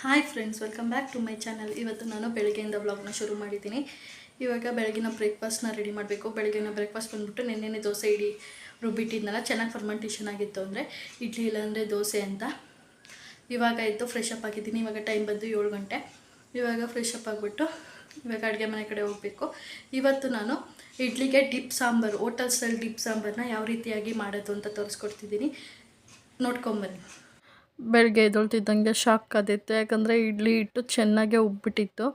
Hi friends welcome back to my channel ಇವತ್ತು ನಾನು ಬೆಳಗ್ಗೆಯಿಂದ ವ್ಲಾಗ್ನ ಶುರು ಮಾಡಿದ್ದೀನಿ. ಇವಾಗ ಬೆಳಗಿನ ಬ್ರೇಕ್ಫಾಸ್ಟ್ನ ರೆಡಿ ಮಾಡಬೇಕು. ಬೆಳಗಿನ ಬ್ರೇಕ್ಫಾಸ್ಟ್ ಬಂದ್ಬಿಟ್ಟು ನೆನ್ನೆನೆ ದೋಸೆ ಇಡಿ ರುಬ್ಬಿಟ್ಟಿದ್ನಲ್ಲ, ಚೆನ್ನಾಗಿ ಫರ್ಮೆಂಟೇಷನ್ ಆಗಿತ್ತು ಅಂದರೆ ಇಡ್ಲಿ ಇಲ್ಲಾಂದರೆ ದೋಸೆ ಅಂತ. ಇವಾಗ ಇದ್ದು ಫ್ರೆಶ್ ಅಪ್ ಆಗಿದ್ದೀನಿ. ಇವಾಗ ಟೈಮ್ ಬಂದು ಏಳು ಗಂಟೆ. ಇವಾಗ ಫ್ರೆಶ್ ಅಪ್ ಆಗಿಬಿಟ್ಟು ಇವಾಗ ಅಡುಗೆ ಮನೆ ಕಡೆ ಹೋಗಬೇಕು. ಇವತ್ತು ನಾನು ಇಡ್ಲಿಗೆ dip sambar hotel style dip ಸಾಂಬಾರನ್ನ ಯಾವ ರೀತಿಯಾಗಿ ಮಾಡೋದು ಅಂತ ತೋರಿಸ್ಕೊಡ್ತಿದ್ದೀನಿ. ನೋಡ್ಕೊಂಬನ್ನಿ. ಬೆಳಗ್ಗೆ ಎದ್ದೊಳ್ತಿದ್ದಂಗೆ ಶಾಕ್ ಆದಿತ್ತು. ಯಾಕಂದರೆ ಇಡ್ಲಿ ಹಿಟ್ಟು ಚೆನ್ನಾಗೆ ಉಬ್ಬಿಟ್ಟಿತ್ತು.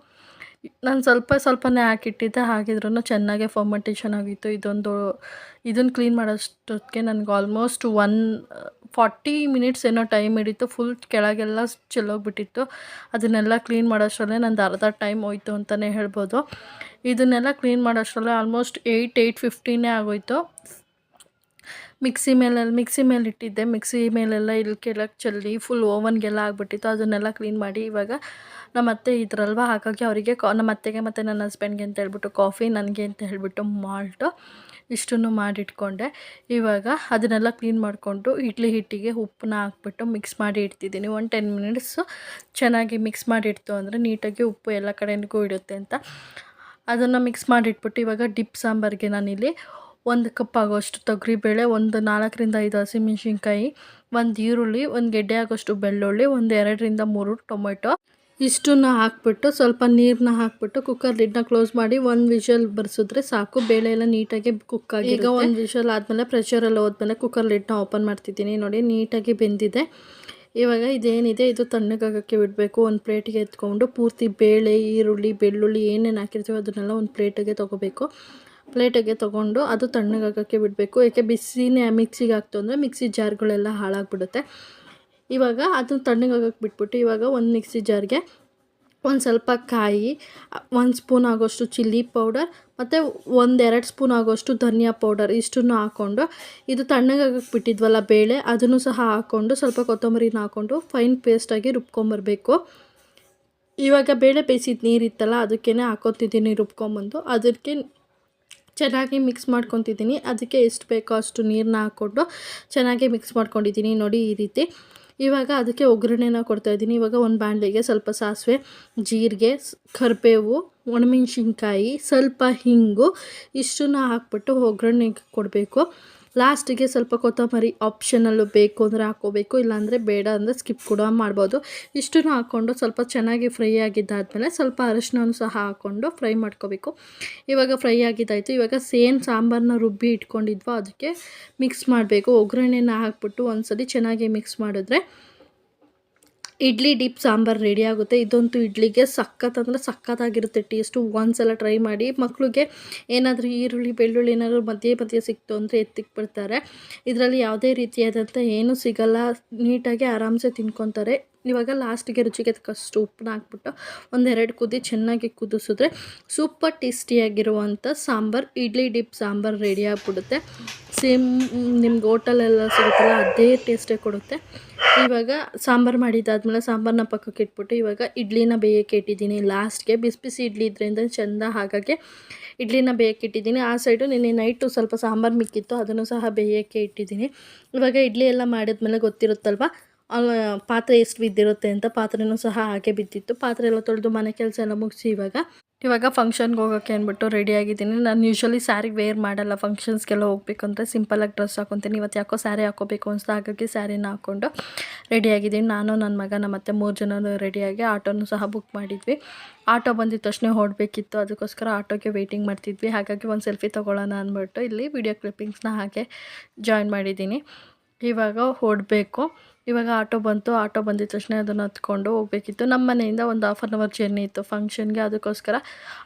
ನಾನು ಸ್ವಲ್ಪ ಸ್ವಲ್ಪನೇ ಹಾಕಿಟ್ಟಿದ್ದೆ. ಹಾಗಿದ್ರೂ ಚೆನ್ನಾಗೆ ಫರ್ಮೆಂಟೇಷನ್ ಆಗಿತ್ತು. ಇದೊಂದು ಇದನ್ನು ಕ್ಲೀನ್ ಮಾಡೋಷ್ಟೊತ್ತಿಗೆ ನನಗೆ ಆಲ್ಮೋಸ್ಟ್ ಒನ್ ಫಾರ್ಟಿ ಮಿನಿಟ್ಸ್ ಏನೋ ಟೈಮ್ ಹಿಡಿತು. ಫುಲ್ ಕೆಳಗೆಲ್ಲ ಚೆಲ್ಲೋಗ್ಬಿಟ್ಟಿತ್ತು. ಅದನ್ನೆಲ್ಲ ಕ್ಲೀನ್ ಮಾಡೋಷ್ಟರಲ್ಲೇ ನಂದು ಅರ್ಧ ಟೈಮ್ ಹೋಯ್ತು ಅಂತಲೇ ಹೇಳ್ಬೋದು. ಇದನ್ನೆಲ್ಲ ಕ್ಲೀನ್ ಮಾಡೋಷ್ಟರಲ್ಲೇ ಆಲ್ಮೋಸ್ಟ್ ಏಯ್ಟ್ ಏಯ್ಟ್ ಫಿಫ್ಟೀನೇ ಆಗೋಯ್ತು. ಮಿಕ್ಸಿ ಮೇಲೆ ಮಿಕ್ಸಿ ಮೇಲೆ ಇಟ್ಟಿದ್ದೆ. ಮಿಕ್ಸಿ ಮೇಲೆಲ್ಲ ಇಲ್ಲಿ ಕೆಳಗೆ ಚೆಲ್ಲಿ ಫುಲ್ ಓವನ್ಗೆಲ್ಲ ಆಗಿಬಿಟ್ಟಿತ್ತು. ಅದನ್ನೆಲ್ಲ ಕ್ಲೀನ್ ಮಾಡಿ ಇವಾಗ ನಮ್ಮ ಅತ್ತೆ ಇದ್ರಲ್ವ? ಹಾಗಾಗಿ ಅವರಿಗೆ ಕಾ ನಮ್ಮ ಅತ್ತೆಗೆ ಮತ್ತು ನನ್ನ ಹಸ್ಬೆಂಡ್ಗೆ ಅಂತ ಹೇಳ್ಬಿಟ್ಟು ಕಾಫಿ ನನಗೆ ಅಂತ ಹೇಳಿಬಿಟ್ಟು ಮಾಲ್ಟು ಇಷ್ಟನ್ನು ಮಾಡಿಟ್ಕೊಂಡೆ. ಇವಾಗ ಅದನ್ನೆಲ್ಲ ಕ್ಲೀನ್ ಮಾಡಿಕೊಂಡು ಇಡ್ಲಿ ಹಿಟ್ಟಿಗೆ ಉಪ್ಪನ್ನ ಹಾಕ್ಬಿಟ್ಟು ಮಿಕ್ಸ್ ಮಾಡಿ ಇಡ್ತಿದ್ದೀನಿ. ಒಂದು ಟೆನ್ ಮಿನಿಟ್ಸು ಚೆನ್ನಾಗಿ ಮಿಕ್ಸ್ ಮಾಡಿ ಇಡ್ತು ಅಂದರೆ ನೀಟಾಗಿ ಉಪ್ಪು ಎಲ್ಲ ಕಡೆಗೂ ಇಡುತ್ತೆ ಅಂತ. ಅದನ್ನು ಮಿಕ್ಸ್ ಮಾಡಿಟ್ಬಿಟ್ಟು ಇವಾಗ ಡಿಪ್ ಸಾಂಬಾರಿಗೆ ನಾನಿಲ್ಲಿ ಒಂದು ಕಪ್ ಆಗೋಷ್ಟು ತೊಗರಿಬೇಳೆ ಒಂದು ನಾಲ್ಕರಿಂದ ಐದು ಹಸಿಮೆಣ್ಸಿನ್ಕಾಯಿ ಒಂದು ಈರುಳ್ಳಿ ಒಂದು ಗೆಡ್ಡೆ ಆಗೋಷ್ಟು ಬೆಳ್ಳುಳ್ಳಿ ಒಂದು ಎರಡರಿಂದ ಮೂರು ಟೊಮೆಟೊ. ಇಷ್ಟನ್ನ ಹಾಕ್ಬಿಟ್ಟು ಸ್ವಲ್ಪ ನೀರನ್ನ ಹಾಕ್ಬಿಟ್ಟು ಕುಕ್ಕರ್ ಲಿಡ್ನ ಕ್ಲೋಸ್ ಮಾಡಿ ಒಂದು ವಿಷಲ್ ಬರ್ಸಿದ್ರೆ ಸಾಕು. ಬೇಳೆ ಎಲ್ಲ ನೀಟಾಗಿ ಕುಕ್ ಆಗಿ ಈಗ ಒಂದು ವಿಷಲ್ ಆದಮೇಲೆ ಪ್ರೆಷರಲ್ಲಿ ಹೋದ್ಮೇಲೆ ಕುಕ್ಕರ್ ಲಿಡ್ನ ಓಪನ್ ಮಾಡ್ತಿದ್ದೀನಿ. ನೋಡಿ ನೀಟಾಗಿ ಬೆಂದಿದೆ. ಇವಾಗ ಇದೇನಿದೆ? ಇದು ತಣ್ಣಗಾಗೋಕ್ಕೆ ಬಿಡಬೇಕು. ಒಂದು ಪ್ಲೇಟಿಗೆ ಎತ್ಕೊಂಡು ಪೂರ್ತಿ ಬೇಳೆ ಈರುಳ್ಳಿ ಬೆಳ್ಳುಳ್ಳಿ ಏನೇನು ಹಾಕಿರ್ತೀವೋ ಅದನ್ನೆಲ್ಲ ಒಂದು ಪ್ಲೇಟಿಗೆ ತೊಗೋಬೇಕು. ಪ್ಲೇಟಿಗೆ ತೊಗೊಂಡು ಅದು ತಣ್ಣಗಾಗೋಕ್ಕೆ ಬಿಡಬೇಕು. ಏಕೆ ಬಿಸಿನೇ ಮಿಕ್ಸಿಗೆ ಹಾಕ್ತು ಅಂದರೆ ಮಿಕ್ಸಿ ಜಾರ್ಗಳೆಲ್ಲ ಹಾಳಾಗ್ಬಿಡುತ್ತೆ. ಇವಾಗ ಅದು ತಣ್ಣಗಾಗೋಕ್ಕೆ ಬಿಟ್ಬಿಟ್ಟು ಇವಾಗ ಒಂದು ಮಿಕ್ಸಿ ಜಾರ್ಗೆ ಒಂದು ಸ್ವಲ್ಪ ಕಾಯಿ, ಒಂದು ಸ್ಪೂನ್ ಆಗೋಷ್ಟು ಚಿಲ್ಲಿ ಪೌಡರ್ ಮತ್ತು ಒಂದೆರಡು ಸ್ಪೂನ್ ಆಗೋಷ್ಟು ಧನಿಯಾ ಪೌಡರ್ ಇಷ್ಟನ್ನು ಹಾಕ್ಕೊಂಡು ಇದು ತಣ್ಣಗಾಗಕ್ಕೆ ಬಿಟ್ಟಿದ್ವಲ್ಲ ಬೇಳೆ, ಅದನ್ನು ಸಹ ಹಾಕ್ಕೊಂಡು ಸ್ವಲ್ಪ ಕೊತ್ತಂಬರಿನ ಹಾಕ್ಕೊಂಡು ಫೈನ್ ಪೇಸ್ಟಾಗಿ ರುಬ್ಕೊಂಬರ್ಬೇಕು. ಇವಾಗ ಬೇಳೆ ಬೇಯಿಸಿದ ನೀರಿತ್ತಲ್ಲ ಅದಕ್ಕೇ ಹಾಕೋತಿದ್ದೀನಿ ರುಬ್ಕೊಂಬಂದು. ಅದಕ್ಕೆ ಚೆನ್ನಾಗಿ ಮಿಕ್ಸ್ ಮಾಡ್ಕೊತಿದ್ದೀನಿ. ಅದಕ್ಕೆ ಎಷ್ಟು ಬೇಕೋ ಅಷ್ಟು ನೀರನ್ನ ಹಾಕ್ಕೊಂಡು ಚೆನ್ನಾಗಿ ಮಿಕ್ಸ್ ಮಾಡ್ಕೊಂಡಿದ್ದೀನಿ. ನೋಡಿ ಈ ರೀತಿ. ಇವಾಗ ಅದಕ್ಕೆ ಒಗ್ಗರಣೆನ ಕೊಡ್ತಾಯಿದ್ದೀನಿ ಇವಾಗ ಒಂದು ಬಾಣಲೆಗೆ ಸ್ವಲ್ಪ ಸಾಸಿವೆ, ಜೀರಿಗೆ ಕರಿಬೇವು, ಒಣಮೆಣ್ಸಿನ್ಕಾಯಿ, ಸ್ವಲ್ಪ ಹಿಂಗು ಇಷ್ಟನ್ನ ಹಾಕ್ಬಿಟ್ಟು ಒಗ್ಗರಣೆಗೆ ಕೊಡಬೇಕು. ಲಾಸ್ಟಿಗೆ ಸ್ವಲ್ಪ ಕೊತ್ತಂಬರಿ ಆಪ್ಷನಲ್ಲು ಬೇಕು ಅಂದರೆ ಹಾಕ್ಕೋಬೇಕು, ಇಲ್ಲಾಂದರೆ ಬೇಡ ಅಂದರೆ ಸ್ಕಿಪ್ ಕೂಡ ಮಾಡ್ಬೋದು. ಇಷ್ಟನ್ನು ಹಾಕ್ಕೊಂಡು ಸ್ವಲ್ಪ ಚೆನ್ನಾಗಿ ಫ್ರೈ ಆಗಿದ್ದಾದಮೇಲೆ ಸ್ವಲ್ಪ ಅರಶಿನೂ ಸಹ ಹಾಕ್ಕೊಂಡು ಫ್ರೈ ಮಾಡ್ಕೋಬೇಕು. ಇವಾಗ ಫ್ರೈ ಆಗಿದ್ದಾಯಿತು. ಇವಾಗ ಸೇಮ್ ಸಾಂಬಾರನ್ನ ರುಬ್ಬಿ ಇಟ್ಕೊಂಡಿದ್ವೋ, ಅದಕ್ಕೆ ಮಿಕ್ಸ್ ಮಾಡಬೇಕು. ಒಗ್ಗರಣೆನ ಹಾಕ್ಬಿಟ್ಟು ಒಂದ್ಸಲಿ ಚೆನ್ನಾಗಿ ಮಿಕ್ಸ್ ಮಾಡಿದ್ರೆ ಇಡ್ಲಿ ಡಿಪ್ ಸಾಂಬಾರು ರೆಡಿ ಆಗುತ್ತೆ. ಇದಂತೂ ಇಡ್ಲಿಗೆ ಸಖತ್ ಅಂದರೆ ಸಖತ್ತಾಗಿರುತ್ತೆ. ಟೇಸ್ಟು ಒಂದ್ಸಲ ಟ್ರೈ ಮಾಡಿ ಮಕ್ಕಳಿಗೆ ಏನಾದರೂ ಈರುಳ್ಳಿ, ಬೆಳ್ಳುಳ್ಳಿ ಏನಾದರೂ ಮಧ್ಯೆ ಮಧ್ಯೆ ಸಿಕ್ತು ಅಂದರೆ ಎತ್ತಿಕ್ಬಿಡ್ತಾರೆ ಇದರಲ್ಲಿ ಯಾವುದೇ ರೀತಿಯಾದಂಥ ಏನೂ ಸಿಗಲ್ಲ. ನೀಟಾಗಿ ಆರಾಮ್ಸೆ ತಿನ್ಕೊತಾರೆ. ಇವಾಗ ಲಾಸ್ಟಿಗೆ ರುಚಿಗೆ ತಕ್ಕಷ್ಟು ಉಪ್ಪನ್ನ ಹಾಕ್ಬಿಟ್ಟು ಒಂದೆರಡು ಕುದಿ ಚೆನ್ನಾಗಿ ಕುದಿಸಿದ್ರೆ ಸೂಪರ್ ಟೇಸ್ಟಿಯಾಗಿರುವಂಥ ಸಾಂಬಾರು, ಇಡ್ಲಿ ಡಿಪ್ ಸಾಂಬಾರು ರೆಡಿ ಆಗಿಬಿಡುತ್ತೆ. ಸೇಮ್ ನಿಮ್ಗೆ ಹೋಟೆಲೆಲ್ಲ ಸಿಗುತ್ತಲ್ಲ ಅದೇ ಟೇಸ್ಟೇ ಕೊಡುತ್ತೆ. ಇವಾಗ ಸಾಂಬಾರು ಮಾಡಿದ್ದಾದ್ಮೇಲೆ ಸಾಂಬಾರನ್ನ ಪಕ್ಕಕ್ಕೆ ಇಟ್ಬಿಟ್ಟು ಇವಾಗ ಇಡ್ಲಿನ ಬೇಯಕ್ಕೆ ಇಟ್ಟಿದ್ದೀನಿ. ಲಾಸ್ಟ್ಗೆ ಬಿಸಿ ಬಿಸಿ ಇಡ್ಲಿ ಇದರಿಂದ ಚೆಂದ ಹಾಗಾಗಿ ಇಡ್ಲಿನ ಬೇಯಕ್ಕೆ ಇಟ್ಟಿದ್ದೀನಿ. ಆ ಸೈಡು ನಿನ್ನೆ ನೈಟು ಸ್ವಲ್ಪ ಸಾಂಬಾರು ಮಿಕ್ಕಿತ್ತು, ಅದನ್ನು ಸಹ ಬೇಯಕ್ಕೆ ಇಟ್ಟಿದ್ದೀನಿ. ಇವಾಗ ಇಡ್ಲಿ ಎಲ್ಲ ಮಾಡಿದ್ಮೇಲೆ ಗೊತ್ತಿರುತ್ತಲ್ವ? ಪಾತ್ರೆ ಎಷ್ಟು ಬಿದ್ದಿರುತ್ತೆ ಅಂತ ಪಾತ್ರೆನೂ ಸಹ ಹಾಗೆ ಬಿದ್ದಿತ್ತು. ಪಾತ್ರೆ ಎಲ್ಲ ತೊಳೆದು ಮನೆ ಕೆಲಸ ಎಲ್ಲ ಮುಗಿಸಿ ಇವಾಗ ಇವಾಗ ಫಂಕ್ಷನ್ಗೆ ಹೋಗೋಕ್ಕೆ ಅಂದ್ಬಿಟ್ಟು ರೆಡಿ ಆಗಿದ್ದೀನಿ. ನಾನು ಯೂಶ್ವಲಿ ಸ್ಯಾರಿಗೆ ವೇರ್ ಮಾಡಲ್ಲ ಫಂಕ್ಷನ್ಸ್ಗೆಲ್ಲ ಹೋಗ್ಬೇಕು ಅಂದರೆ ಸಿಂಪಲಾಗಿ ಡ್ರೆಸ್ ಹಾಕೊತೀನಿ. ಇವತ್ತು ಯಾಕೋ ಸ್ಯಾರಿ ಹಾಕೋಬೇಕು ಅನಿಸ್ತು, ಹಾಗಾಗಿ ಸ್ಯಾರಿನ ಹಾಕ್ಕೊಂಡು ರೆಡಿಯಾಗಿದ್ದೀನಿ ನಾನು ನನ್ನ ಮಗ ನಮ್ಮ ಮತ್ತೆ ಮೂರು ಜನ ರೆಡಿಯಾಗಿ ಆಟೋನು ಸಹ ಬುಕ್ ಮಾಡಿದ್ವಿ. ಆಟೋ ಬಂದಿದ್ದ ತಕ್ಷಣ ಹೊಡಬೇಕಿತ್ತು ಅದಕ್ಕೋಸ್ಕರ ಆಟೋಗೆ ವೆಯ್ಟಿಂಗ್ ಮಾಡ್ತಿದ್ವಿ. ಹಾಗಾಗಿ ಒಂದು ಸೆಲ್ಫಿ ತೊಗೊಳ್ಳೋಣ ಅಂದ್ಬಿಟ್ಟು ಇಲ್ಲಿ ವಿಡಿಯೋ ಕ್ಲಿಪ್ಪಿಂಗ್ಸ್ನ ಹಾಗೆ ಜಾಯಿನ್ ಮಾಡಿದ್ದೀನಿ. ಇವಾಗ ಹೊಡಬೇಕು. ಇವಾಗ ಆಟೋ ಬಂತು, ಆಟೋ ಬಂದಿದ ತಕ್ಷಣ ಅದನ್ನು ಹತ್ಕೊಂಡು ಹೋಗಬೇಕಿತ್ತು. ನಮ್ಮ ಮನೆಯಿಂದ ಒಂದು ಹಾಫ್ ಆನ್ ಅವರ್ ಜರ್ನಿ ಇತ್ತು ಫಂಕ್ಷನ್ಗೆ ಅದಕ್ಕೋಸ್ಕರ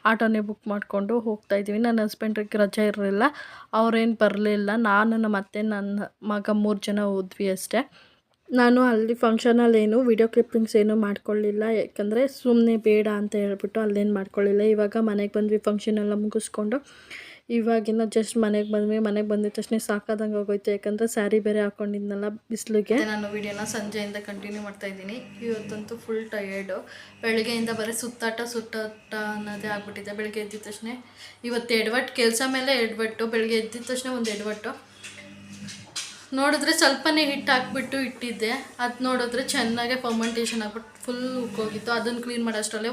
ಆಟೋನೇ ಬುಕ್ ಮಾಡಿಕೊಂಡು ಹೋಗ್ತಾಯಿದ್ದೀವಿ ನನ್ನ ಹಸ್ಬೆಂಡ್ರಿಗೆ ರಜೆ ಇರಲಿಲ್ಲ. ಅವ್ರೇನು ಬರಲಿಲ್ಲ. ನಾನು ನಮ್ಮ ಅತ್ತೆ, ನನ್ನ ಮಗ ಮೂರು ಜನ ಹೋದ್ವಿ ಅಷ್ಟೇ. ನಾನು ಅಲ್ಲಿ ಫಂಕ್ಷನಲ್ಲಿ ಏನು ವಿಡಿಯೋ ಕ್ಲಿಪ್ಪಿಂಗ್ಸ್ ಏನು ಮಾಡ್ಕೊಳ್ಳಿಲ್ಲ. ಯಾಕಂದರೆ ಸುಮ್ಮನೆ ಬೇಡ ಅಂತ ಹೇಳ್ಬಿಟ್ಟು ಅಲ್ಲೇನು ಮಾಡ್ಕೊಳ್ಳಿಲ್ಲ. ಇವಾಗ ಮನೆಗೆ ಬಂದ್ವಿ ಫಂಕ್ಷನ್ ಎಲ್ಲ ಮುಗಿಸ್ಕೊಂಡು. ಇವಾಗಿನ ಜಸ್ಟ್ ಮನೆಗೆ ಬಂದ್ವಿ. ಮನೆಗೆ ಬಂದಿದ ತಕ್ಷಣ ಸಾಕಾದಂಗೆ ಹೋಗೋಯ್ತು ಯಾಕಂದರೆ ಸ್ಯಾರಿ ಬೇರೆ ಹಾಕೊಂಡಿದ್ನಲ್ಲ ಬಿಸಿಲಿಗೆ. ನಾನು ವಿಡಿಯೋನ ಸಂಜೆಯಿಂದ ಕಂಟಿನ್ಯೂ ಮಾಡ್ತಾ ಇದ್ದೀನಿ. ಇವತ್ತಂತೂ ಫುಲ್ ಟಯರ್ಡು ಬೆಳಗ್ಗೆಯಿಂದ ಬರೀ ಸುತ್ತಾಟ ಸುತ್ತಾಟ ಅನ್ನೋದೇ ಆಗ್ಬಿಟ್ಟಿದೆ. ಬೆಳಗ್ಗೆ ಎದ್ದಿದ ತಕ್ಷಣ ಇವತ್ತು ಎಡವಟ್ಟು ಕೆಲಸ ಮೇಲೆ ಎಡವಟ್ಟು ಬೆಳಗ್ಗೆ ಎದ್ದಿದ ತಕ್ಷಣ ಒಂದು ಎಡವಟ್ಟು ನೋಡಿದ್ರೆ ಸ್ವಲ್ಪನೇ ಹಿಟ್ಟು ಹಾಕ್ಬಿಟ್ಟು ಇಟ್ಟಿದ್ದೆ. ಅದು ನೋಡಿದ್ರೆ ಚೆನ್ನಾಗೆ ಫರ್ಮೆಂಟೇಷನ್ ಆಗ್ಬಿಟ್ಟು ಫುಲ್ ಉಕ್ಕೋಗಿತ್ತು. ಅದನ್ನು ಕ್ಲೀನ್ ಮಾಡೋಷ್ಟರಲ್ಲೇ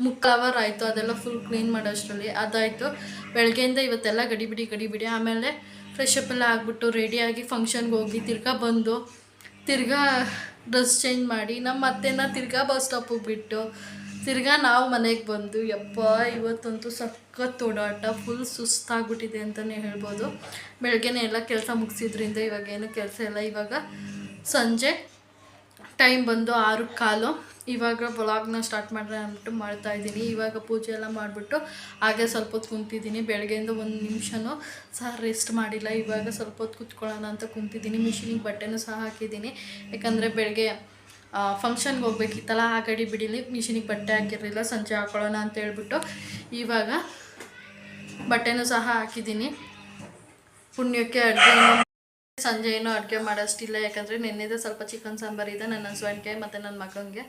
ಮುಕ್ಕಾವರ್ ಆಯಿತು ಅದೆಲ್ಲ ಫುಲ್ ಕ್ಲೀನ್ ಮಾಡೋಷ್ಟರಲ್ಲಿ. ಅದಾಯಿತು. ಬೆಳಗ್ಗೆಯಿಂದ ಇವತ್ತೆಲ್ಲ ಗಡಿಬಿಡಿ ಗಡಿಬಿಡಿ. ಆಮೇಲೆ ಫ್ರೆಶ್ ಅಪ್ ಎಲ್ಲ ಆಗಿಬಿಟ್ಟು ರೆಡಿಯಾಗಿ ಫಂಕ್ಷನ್ಗೆ ಹೋಗಿ ತಿರ್ಗಾ ಬಂದು, ತಿರ್ಗಾ ಡ್ರೆಸ್ ಚೇಂಜ್ ಮಾಡಿ ನಮ್ಮ ಅತ್ತೆನ ತಿರ್ಗಾ ಬಸ್ ಸ್ಟಾಪಿಗೆ ಬಿಟ್ಟು, ತಿರ್ಗಾ ನಾವು ಮನೆಗೆ ಬಂದು, ಯಪ್ಪ, ಇವತ್ತಂತೂ ಸಖತ್ ಓಡಾಟ ಫುಲ್ ಸುಸ್ತಾಗ್ಬಿಟ್ಟಿದೆ ಅಂತಲೇ ಹೇಳ್ಬೋದು. ಬೆಳಗ್ಗೆನೇ ಎಲ್ಲ ಕೆಲಸ ಮುಗಿಸಿದ್ರಿಂದ ಇವಾಗ ಏನು ಕೆಲಸ ಇಲ್ಲ. ಇವಾಗ ಸಂಜೆ ಟೈಮ್ ಬಂದು ಆರು ಕಾಲು. ಇವಾಗ ವ್ಲಾಗ್ನ ಸ್ಟಾರ್ಟ್ ಮಾಡ್ರೆ ಅಂದ್ಬಿಟ್ಟು ಮಾಡ್ತಾ ಇದ್ದೀನಿ. ಇವಾಗ ಪೂಜೆ ಎಲ್ಲ ಮಾಡಿಬಿಟ್ಟು ಹಾಗೆ ಸ್ವಲ್ಪ ಹೊತ್ತು ಕುಂತಿದ್ದೀನಿ. ಬೆಳಗ್ಗೆಯಿಂದ ಒಂದು ನಿಮಿಷನೂ ಸಹ ರೆಸ್ಟ್ ಮಾಡಿಲ್ಲ. ಇವಾಗ ಸ್ವಲ್ಪ ಹೊತ್ತು ಕುತ್ಕೊಳ್ಳೋಣ ಅಂತ ಕುಂತಿದ್ದೀನಿ. ಮಿಷಿನಿಗೆ ಬಟ್ಟೆನೂ ಸಹ ಹಾಕಿದ್ದೀನಿ. ಯಾಕಂದರೆ ಬೆಳಗ್ಗೆ ಫಂಕ್ಷನ್ಗೆ ಹೋಗ್ಬೇಕಿತ್ತಲ್ಲ, ಆ ಗಡಿ ಬಿಡಿಲಿ ಮಿಷಿನಿಗೆ ಬಟ್ಟೆ ಹಾಕಿರಲಿಲ್ಲ. ಸಂಜೆ ಹಾಕೊಳ್ಳೋಣ ಅಂತ ಹೇಳ್ಬಿಟ್ಟು ಇವಾಗ ಬಟ್ಟೆನೂ ಸಹ ಹಾಕಿದ್ದೀನಿ. ಪುಣ್ಯಕ್ಕೆ ಅಡುಗೆ ಸಂಜೆ ಏನೂ ಅಡುಗೆ ಮಾಡೋಷ್ಟಿಲ್ಲ, ಯಾಕಂದರೆ ನೆನ್ನೆದೇ ಸ್ವಲ್ಪ ಚಿಕನ್ ಸಾಂಬಾರು ಇದೆ, ನನ್ನ ಹಸ್ಬೆಂಡ್ಗೆ ಮತ್ತು ನನ್ನ ಮಗನಿಗೆ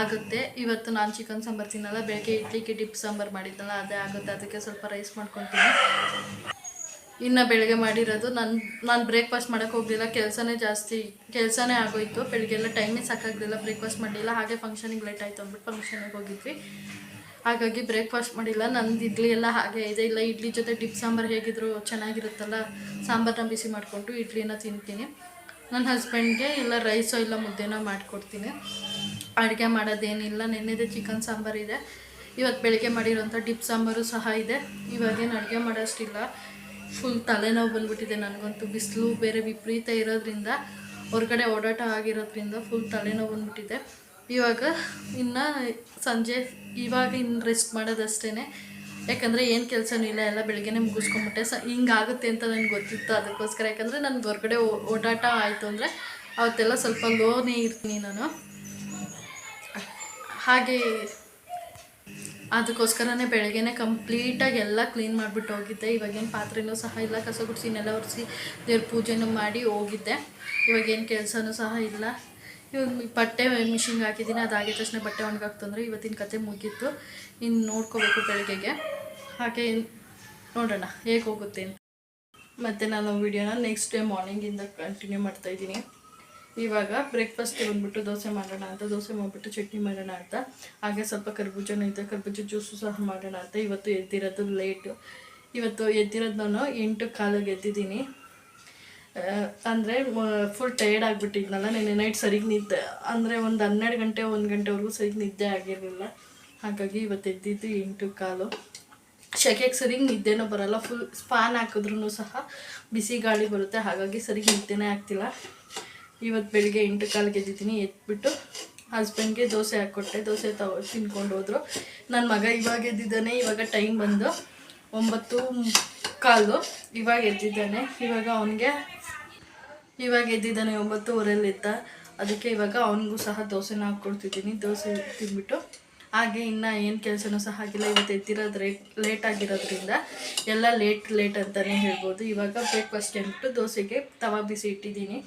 ಆಗುತ್ತೆ. ಇವತ್ತು ನಾನು ಚಿಕನ್ ಸಾಂಬಾರು ತಿನ್ನಲ್ಲ, ಬೆಳಗ್ಗೆ ಇಡ್ಲಿಗೆ ಡಿಪ್ ಸಾಂಬಾರು ಮಾಡಿದ್ದಲ್ಲ, ಅದೇ ಆಗುತ್ತೆ. ಅದಕ್ಕೆ ಸ್ವಲ್ಪ ರೈಸ್ ಮಾಡ್ಕೊತೀನಿ. ಇನ್ನು ಬೆಳಗ್ಗೆ ಮಾಡಿರೋದು, ನಾನು ನಾನು ಬ್ರೇಕ್ಫಾಸ್ಟ್ ಮಾಡೋಕ್ಕೆ ಹೋಗಲಿಲ್ಲ, ಕೆಲಸನೇ ಜಾಸ್ತಿ, ಕೆಲಸನೇ ಆಗೋಯ್ತು. ಬೆಳಗ್ಗೆಲ್ಲ ಟೈಮಿಗೆ ಸಾಕಾಗಲಿಲ್ಲ ಬ್ರೇಕ್ಫಾಸ್ಟ್ ಮಾಡಲಿಲ್ಲ. ಹಾಗೆ ಫಂಕ್ಷನಿಗೆ ಲೇಟ್ ಆಯಿತು ಅಂದ್ಬಿಟ್ಟು ಫಂಕ್ಷನಿಗೆ ಹೋಗಿದ್ವಿ. ಹಾಗಾಗಿ ಬ್ರೇಕ್ಫಾಸ್ಟ್ ಮಾಡಿಲ್ಲ, ನಂದು ಇಡ್ಲಿ ಎಲ್ಲ ಹಾಗೆ ಇದೆ. ಇಲ್ಲ, ಇಡ್ಲಿ ಜೊತೆ ಡಿಪ್ ಸಾಂಬಾರು ಹೇಗಿದ್ರು ಚೆನ್ನಾಗಿರುತ್ತಲ್ಲ ಸಾಂಬಾರನ್ನ ಬಿಸಿ ಮಾಡಿಕೊಂಡು ಇಡ್ಲಿನ ತಿಂತೀನಿ. ನನ್ನ ಹಸ್ಬೆಂಡ್ಗೆ ಇಲ್ಲ ರೈಸೋ ಇಲ್ಲ, ಮುದ್ದೆನೋ ಮಾಡಿಕೊಡ್ತೀನಿ. ಅಡುಗೆ ಮಾಡೋದೇನಿಲ್ಲ, ನೆನ್ನೆದೇ ಚಿಕನ್ ಸಾಂಬಾರು ಇದೆ. ಇವತ್ತು ಬೆಳಗ್ಗೆ ಮಾಡಿರೋಂಥ ಡಿಪ್ ಸಾಂಬಾರು ಸಹ ಇದೆ. ಇವಾಗೇನು ಅಡುಗೆ ಮಾಡೋಷ್ಟಿಲ್ಲ. ಫುಲ್ ತಲೆನೋವು ಬಂದ್ಬಿಟ್ಟಿದೆ ನನಗಂತೂ. ಬಿಸಿಲು ಬೇರೆ ವಿಪರೀತ ಇರೋದ್ರಿಂದ, ಹೊರಗಡೆ ಓಡಾಟ ಆಗಿರೋದ್ರಿಂದ ಫುಲ್ ತಲೆನೋವು ಬಂದ್ಬಿಟ್ಟಿದೆ. ಇವಾಗ ಇನ್ನು ಸಂಜೆ ಇವಾಗ ಇನ್ನು ರೆಸ್ಟ್ ಮಾಡೋದಷ್ಟೇ ಯಾಕಂದರೆ ಏನು ಕೆಲಸನೂ ಇಲ್ಲ, ಎಲ್ಲ ಬೆಳಗ್ಗೆನೇ ಮುಗಿಸ್ಕೊಂಬಿಟ್ಟೆ. ಸ ಹಿಂಗಾಗುತ್ತೆ ಅಂತ ನನಗೆ ಗೊತ್ತಿತ್ತು ಅದಕ್ಕೋಸ್ಕರ. ಯಾಕಂದರೆ ನನಗೆ ಹೊರಗಡೆ ಓಡಾಟ ಆಯಿತು ಅಂದರೆ ಅವತ್ತೆಲ್ಲ ಸ್ವಲ್ಪ ಲೋನೇ ಇರ್ತೀನಿ ನಾನು. ಹಾಗೆ ಅದಕ್ಕೋಸ್ಕರನೇ ಬೆಳಗ್ಗೆನೆ ಕಂಪ್ಲೀಟಾಗಿ ಎಲ್ಲ ಕ್ಲೀನ್ ಮಾಡಿಬಿಟ್ಟು ಹೋಗಿದ್ದೆ. ಇವಾಗೇನು ಪಾತ್ರೆನೂ ಸಹ ಇಲ್ಲ, ಕಸ ಗುಡಿಸಿನೆಲ್ಲ ಒರೆಸಿ ದೇವ್ರ ಪೂಜೆನೂ ಮಾಡಿ ಹೋಗಿದ್ದೆ. ಇವಾಗೇನು ಕೆಲಸನೂ ಸಹ ಇಲ್ಲ. ಇವಾಗ ಬಟ್ಟೆ ಮಿಷಿನ್ಗೆ ಹಾಕಿದ್ದೀನಿ ಅದಾಗಿದ ತಕ್ಷಣ ಬಟ್ಟೆ ಒಣಗಾಕ್ತಂದ್ರೆ ಇವತ್ತಿನ ಕತೆ ಮುಗೀತು. ಇನ್ನು ನೋಡ್ಕೋಬೇಕು ಬೆಳಗ್ಗೆಗೆ. ಹಾಗೆ ನೋಡೋಣ, ಹೇಗೆ ಹೋಗುತ್ತೆ ಮತ್ತು ನಾನು ವಿಡಿಯೋನ ನೆಕ್ಸ್ಟ್ ಡೇ ಮಾರ್ನಿಂಗಿಂದ ಕಂಟಿನ್ಯೂ ಮಾಡ್ತಾಯಿದ್ದೀನಿ ಇವಾಗ ಬ್ರೇಕ್ಫಾಸ್ಟ್ ಬಂದ್ಬಿಟ್ಟು ದೋಸೆ ಮಾಡೋಣ ಅಂತ, ದೋಸೆ ಮಾಡಿಬಿಟ್ಟು ಚಟ್ನಿ ಮಾಡೋಣ ಅಂತ. ಹಾಗೆ ಸ್ವಲ್ಪ ಕರ್ಬೂಜನೂ ಇದೆ, ಕರ್ಬೂಜ ಜ್ಯೂಸು ಸಹ ಮಾಡೋಣ ಅಂತ. ಇವತ್ತು ಎದ್ದಿರೋದು ಲೇಟು ಇವತ್ತು ಎದ್ದಿರೋದು ನಾನು ಎಂಟು ಕಾಲಿಗೆ ಎದ್ದಿದ್ದೀನಿ. ಅಂದರೆ ಫುಲ್ ಟಯರ್ಡ್ ಆಗಿಬಿಟ್ಟಿದ್ನಲ್ಲ, ನೆನ್ನೆ ನೈಟ್ ಸರಿಗೆ ನಿದ್ದೆ. ಅಂದರೆ ಒಂದು ಹನ್ನೆರಡು ಗಂಟೆ, ಒಂದು ಗಂಟೆವರೆಗೂ ಸರಿಗೆ ನಿದ್ದೆ ಆಗಿರಲಿಲ್ಲ. ಹಾಗಾಗಿ ಇವತ್ತು ಎದ್ದಿದ್ದು ಎಂಟು ಕಾಲು. ಶೆಕೆಗೆ ಸರಿಗೆ ನಿದ್ದೆನೂ ಬರಲ್ಲ ಫುಲ್ ಫ್ಯಾನ್ ಹಾಕಿದ್ರೂ ಸಹ ಬಿಸಿ ಗಾಳಿ ಬರುತ್ತೆ, ಹಾಗಾಗಿ ಸರಿಗೆ ನಿದ್ದೆನೇ ಆಗ್ತಿಲ್ಲ. ಇವತ್ತು ಬೆಳಿಗ್ಗೆ ಎಂಟು ಕಾಲಿಗೆ ಎದ್ದಿದ್ದೀನಿ, ಎದ್ಬಿಟ್ಟು ಹಸ್ಬೆಂಡ್ಗೆ ದೋಸೆ ಹಾಕ್ಕೊಟ್ಟೆ ದೋಸೆ ತಗೋ ತಿನ್ಕೊಂಡು ಹೋದರು. ನನ್ನ ಮಗ ಇವಾಗ ಎದ್ದಿದ್ದಾನೆ, ಇವಾಗ ಟೈಮ್ ಬಂದು ಒಂಬತ್ತು ಕಾಲು. ಇವಾಗ ಎದ್ದಿದ್ದಾನೆ, ಇವಾಗ ಅವನಿಗೆ ಇವಾಗ ಎದ್ದಿದ್ದಾನೆ ಒಂಬತ್ತುವರೆಯಲ್ಲಿದ್ದ. ಅದಕ್ಕೆ ಇವಾಗ ಅವನಿಗೂ ಸಹ ದೋಸೆನ ಹಾಕ್ಕೊಡ್ತಿದ್ದೀನಿ ದೋಸೆ ತಿಂದ್ಬಿಟ್ಟು. ಹಾಗೆ ಇನ್ನು ಏನು ಕೆಲಸನೂ ಸಹ ಆಗಿಲ್ಲ. ಇವತ್ತು ಎದ್ದಿರೋದು ರೇಟ್ ಲೇಟ್ ಆಗಿರೋದ್ರಿಂದ ಎಲ್ಲ ಲೇಟ್ ಲೇಟ್ ಅಂತಲೇ ಹೇಳ್ಬೋದು. ಇವಾಗ ಬ್ರೇಕ್ಫಾಸ್ಟ್ ಅಂದ್ಬಿಟ್ಟು ದೋಸೆಗೆ ತವಾ ಬಿಸಿ ಇಟ್ಟಿದ್ದೀನಿ.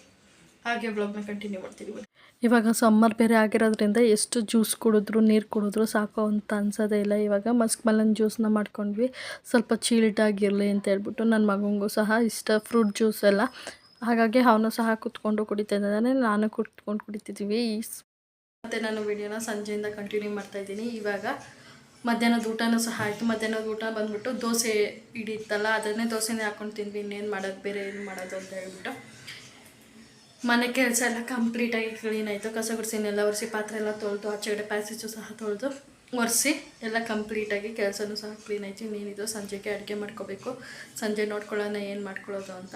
ಹಾಗೆ ಬ್ಲಾಗ್ನ ಕಂಟಿನ್ಯೂ ಬನ್ನಿ. ಇವಾಗ ಸಮ್ಮರ್ ಬೇರೆ ಆಗಿರೋದ್ರಿಂದ ಎಷ್ಟು ಜ್ಯೂಸ್ ಕುಡಿದ್ರು, ನೀರು ಕುಡಿದ್ರು ಸಾಕು ಅಂತ ಅನ್ಸೋದೇ ಇಲ್ಲ. ಇವಾಗ ಮಸ್ಕ್ ಮಲನ್ ಜ್ಯೂಸ್ನ ಮಾಡ್ಕೊಂಡ್ವಿ. ಸ್ವಲ್ಪ ಚೀಲ್ಡ್ ಆಗಿರಲಿ ಅಂತ ಹೇಳ್ಬಿಟ್ಟು ನನ್ನ ಮಗನಿಗೂ ಸಹ ಇಷ್ಟ ಫ್ರೂಟ್ ಜ್ಯೂಸ್ ಎಲ್ಲ. ಹಾಗಾಗಿ ಅವನು ಸಹ ಕುತ್ಕೊಂಡು ಕುಡಿತಾ ಇದ್ದಾನೆ ನಾನು ಕುತ್ಕೊಂಡು ಕುಡಿತಿದ್ದೀವಿ. ಈ ನಾನು ವಿಡಿಯೋನ ಸಂಜೆಯಿಂದ ಕಂಟಿನ್ಯೂ ಮಾಡ್ತಾ ಇದ್ದೀನಿ. ಇವಾಗ ಮಧ್ಯಾಹ್ನದ ಊಟನೂ ಸಹ ಆಯಿತು. ಮಧ್ಯಾಹ್ನದ ಊಟ ಬಂದ್ಬಿಟ್ಟು ದೋಸೆ ಹಿಡಿತ್ತಲ್ಲ ಅದನ್ನೇ ದೋಸೆನೇ ಹಾಕೊಂಡು ತಿಂದ್ವಿ. ಇನ್ನೇನು ಮಾಡೋದು? ಬೇರೆ ಏನು ಮಾಡೋದು ಅಂತ ಹೇಳ್ಬಿಟ್ಟು. ಮನೆ ಕೆಲಸ ಎಲ್ಲ ಕಂಪ್ಲೀಟಾಗಿ ಕ್ಲೀನ್ ಆಯಿತು. ಕಸ ಗುಡಿಸಿನೆಲ್ಲ ಒರೆಸಿ, ಪಾತ್ರೆ ಎಲ್ಲ ತೊಳೆದು ಆಚೆಗಡೆ ಪ್ಯಾಸೇಜು ಸಹ ತೊಳೆದು ಒರೆಸಿ ಎಲ್ಲ ಕಂಪ್ಲೀಟಾಗಿ ಕೆಲಸನೂ ಸಹ ಕ್ಲೀನ್ ಆಯಿತು. ಇನ್ನೇನಿದು ಸಂಜೆಗೆ ಅಡುಗೆ ಮಾಡ್ಕೋಬೇಕು. ಸಂಜೆ ನೋಡ್ಕೊಳ್ಳೋಣ, ಏನು ಮಾಡ್ಕೊಳ್ಳೋದು ಅಂತ.